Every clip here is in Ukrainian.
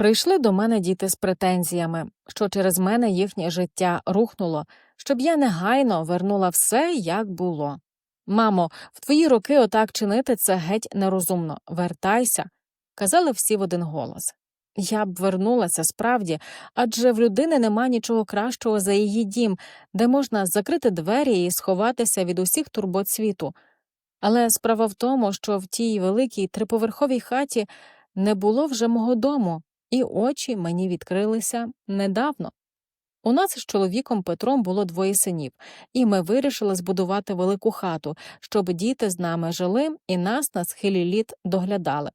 Прийшли до мене діти з претензіями, що через мене їхнє життя рухнуло, щоб я негайно вернула все, як було. Мамо, в твої роки отак чинити це геть нерозумно. Вертайся, казали всі в один голос. Я б вернулася справді, адже в людини нема нічого кращого за її дім, де можна закрити двері і сховатися від усіх турбот світу. Але справа в тому, що в тій великій триповерховій хаті не було вже мого дому, і очі мені відкрилися недавно. У нас з чоловіком Петром було двоє синів, і ми вирішили збудувати велику хату, щоб діти з нами жили і нас на схилі літ доглядали.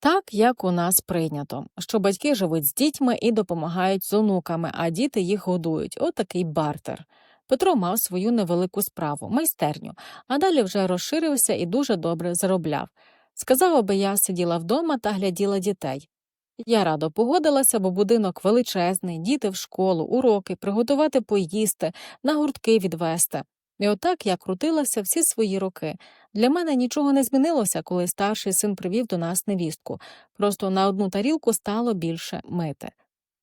Так, як у нас прийнято, що батьки живуть з дітьми і допомагають з онуками, а діти їх годують. Отакий бартер. Петро мав свою невелику справу, майстерню, а далі вже розширився і дуже добре заробляв. Сказав, аби я сиділа вдома та гляділа дітей. Я радо погодилася, бо будинок величезний, діти в школу, уроки, приготувати поїсти, на гуртки відвести. І отак я крутилася всі свої роки. Для мене нічого не змінилося, коли старший син привів до нас невістку. Просто на одну тарілку стало більше мити.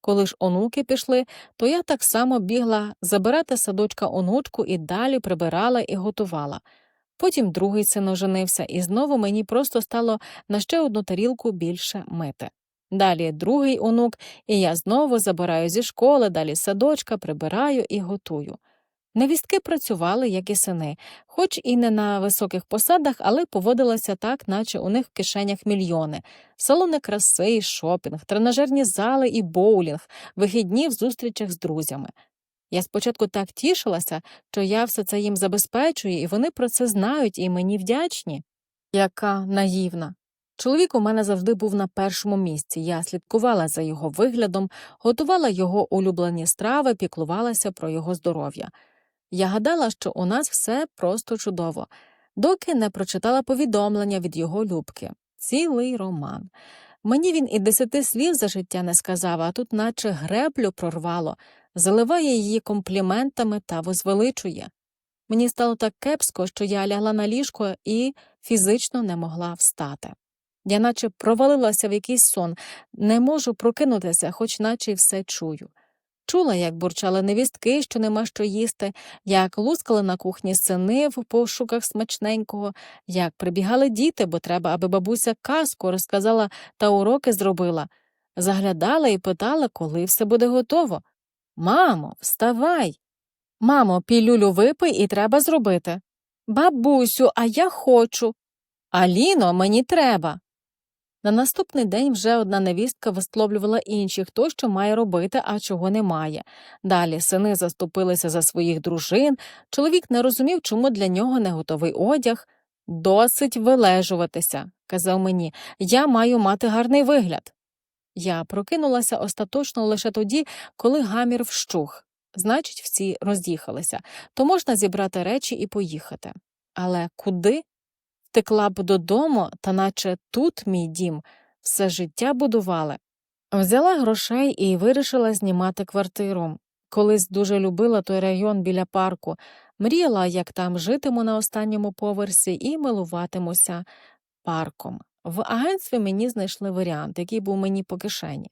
Коли ж онуки пішли, то я так само бігла забирати садочка онучку і далі прибирала і готувала. Потім другий син оженився, і знову мені просто стало на ще одну тарілку більше мити. Далі другий онук, і я знову забираю зі школи, далі садочка, прибираю і готую. Невістки працювали, як і сини, хоч і не на високих посадах, але поводилися так, наче у них в кишенях мільйони салони краси, шопінг, тренажерні зали і боулінг, вихідні в зустрічах з друзями. Я спочатку так тішилася, що я все це їм забезпечую, і вони про це знають і мені вдячні. Яка наївна. Чоловік у мене завжди був на першому місці. Я слідкувала за його виглядом, готувала його улюблені страви, піклувалася про його здоров'я. Я гадала, що у нас все просто чудово, доки не прочитала повідомлення від його любки. Цілий роман. Мені він і десяти слів за життя не сказав, а тут наче греблю прорвало, заливає її компліментами та возвеличує. Мені стало так кепсько, що я лягла на ліжко і фізично не могла встати. Я наче провалилася в якийсь сон, не можу прокинутися, хоч наче й все чую. Чула, як бурчали невістки, що нема що їсти, як лускали на кухні сини в пошуках смачненького, як прибігали діти, бо треба, аби бабуся казку розказала та уроки зробила. Заглядала і питала, коли все буде готово. Мамо, вставай. Мамо, пілюлю випий і треба зробити. Бабусю, а я хочу. Аліно, мені треба. На наступний день вже одна невістка висловлювала інші, хто що має робити, а чого не має. Далі сини заступилися за своїх дружин, чоловік не розумів, чому для нього не готовий одяг. Досить вилежуватися, казав мені, я маю мати гарний вигляд. Я прокинулася остаточно лише тоді, коли гамір вщух. Значить, всі роз'їхалися, то можна зібрати речі і поїхати. Але куди? Втекла б додому, та наче тут мій дім, все життя будували. Взяла грошей і вирішила знімати квартиру. Колись дуже любила той район біля парку, мріяла, як там житиму на останньому поверсі, і милуватимуся парком. В агентстві мені знайшли варіант, який був мені по кишені,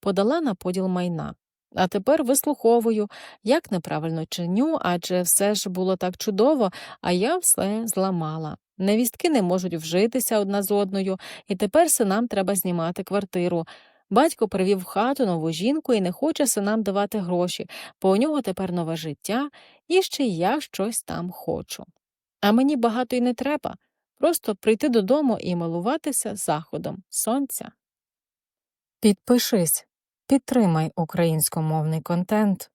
подала на поділ майна. А тепер вислуховую, як неправильно чиню, адже все ж було так чудово, а я все зламала. Невістки не можуть вжитися одна з одною, і тепер синам треба знімати квартиру. Батько привів в хату нову жінку і не хоче синам давати гроші, бо у нього тепер нове життя, і ще я щось там хочу. А мені багато й не треба просто прийти додому і милуватися заходом сонця. Підпишись, підтримай українськомовний контент.